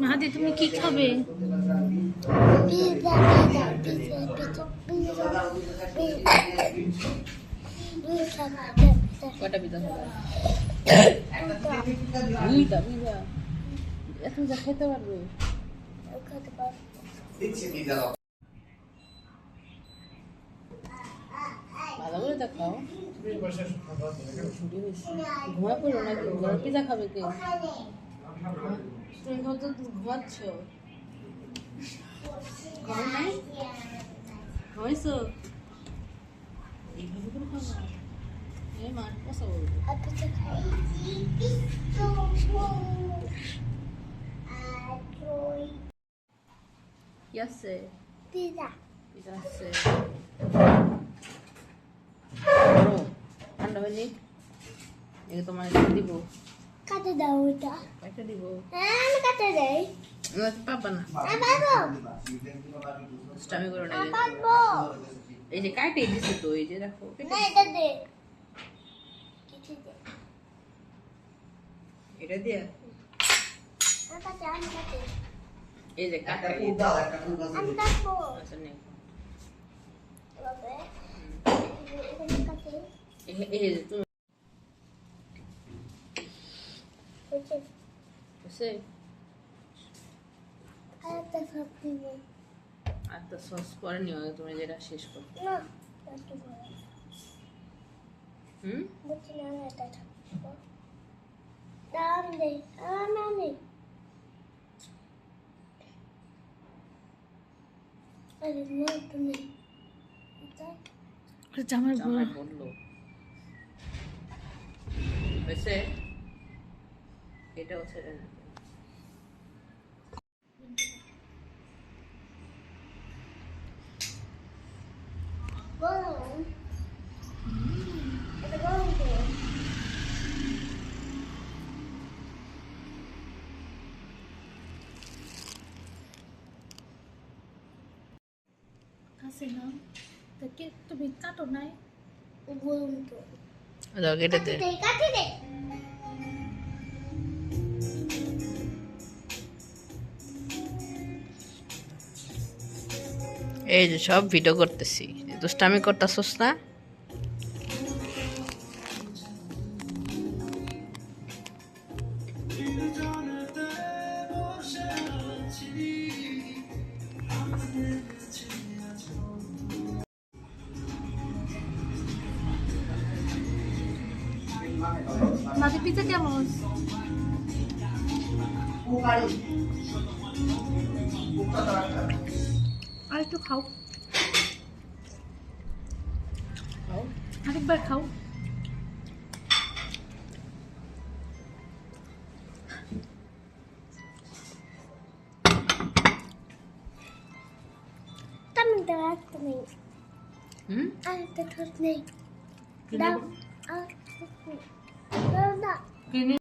মাহাদি তুমি কি খাবে? পিজা খাবে দুইটা। এত যা খেতে পারবে। ভালো করে তো খাও ছুটি হয়েছে ঘুমা পড়ো নাকি? ঘর পিজা খাবে কে? তুমি তো ঘুমাচ্ছ ঘুম নাই ঘুমাইছো এইভাবে করে খাব এই মার কষা বলব কি আছে? pizza, পিজা আছে। ঠান্ডা হয়নি? এগুলো তোমার দিব। কাটে দাও ওটা। একটা দিব আমি কাটে দেই। না, পাবা না। আমি পারব স্টামি করো না আমি এই যে কাটে দিছে তো এই যে দেখো না এটা দে। কিছু দে। এটা দিয়ে? আমি কাটে আমি কাটে। এই যে কাটে। আমি কাটবো। আচ্ছা নে এই যে তুমি সব দিব সস পরে নিও তুমি যেটা শেষ করো না একটু হুম বুঝছি না এটা থাকব দাম দে আরে না তুমি এটা জামার জামাই বলল হয়েছে এটাও ছেড়ে না গরম এটা গরম তো তো কে তুমি কাটো নাই? গরম তো কেটে দে। দে দে। এই যে সব ভিডিও করতেছি। দুষ্টামি করতেছস না? মাদি পিজা কেমন আর একটু খাও আরেকবার খাও তুমি দাও একটা নেই হুম আর একটা どうぞ。